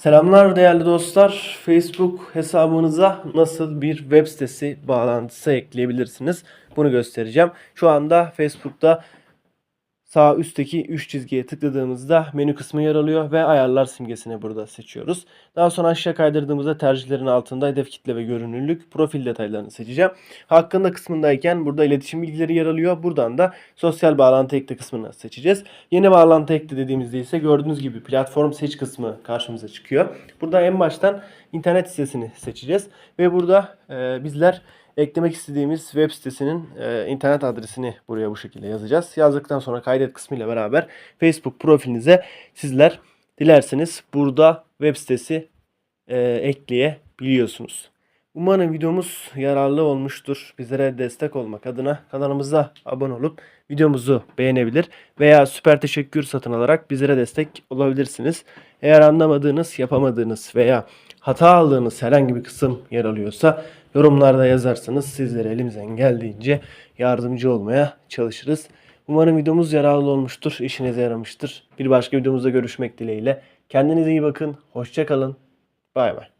Selamlar değerli dostlar. Facebook hesabınıza nasıl bir web sitesi bağlantısı ekleyebilirsiniz? Bunu göstereceğim. Şu anda Facebook'ta sağ üstteki 3 çizgiye tıkladığımızda menü kısmı yer alıyor ve ayarlar simgesini burada seçiyoruz. Daha sonra aşağı kaydırdığımızda tercihlerin altında hedef kitle ve görünürlük, profil detaylarını seçeceğim. Hakkında kısmındayken burada iletişim bilgileri yer alıyor. Buradan da sosyal bağlantı ekle kısmını seçeceğiz. Yeni bağlantı ekle dediğimizde ise gördüğünüz gibi platform seç kısmı karşımıza çıkıyor. Burada en baştan internet sitesini seçeceğiz ve burada e, bizler eklemek istediğimiz web sitesinin e, internet adresini buraya bu şekilde yazacağız. Yazdıktan sonra kaydet kısmı ile beraber Facebook profilinize sizler dilerseniz burada web sitesi e, ekleyebiliyorsunuz. Umarım videomuz yararlı olmuştur. Bizlere destek olmak adına kanalımıza abone olup videomuzu beğenebilir veya süper teşekkür satın alarak bizlere destek olabilirsiniz. Eğer anlamadığınız, yapamadığınız veya hata aldığınız herhangi bir kısım yer alıyorsa yorumlarda yazarsanız sizlere elimizden geldiğince yardımcı olmaya çalışırız. Umarım videomuz yararlı olmuştur, işinize yaramıştır. Bir başka videomuzda görüşmek dileğiyle. Kendinize iyi bakın, hoşça kalın. Bay bay.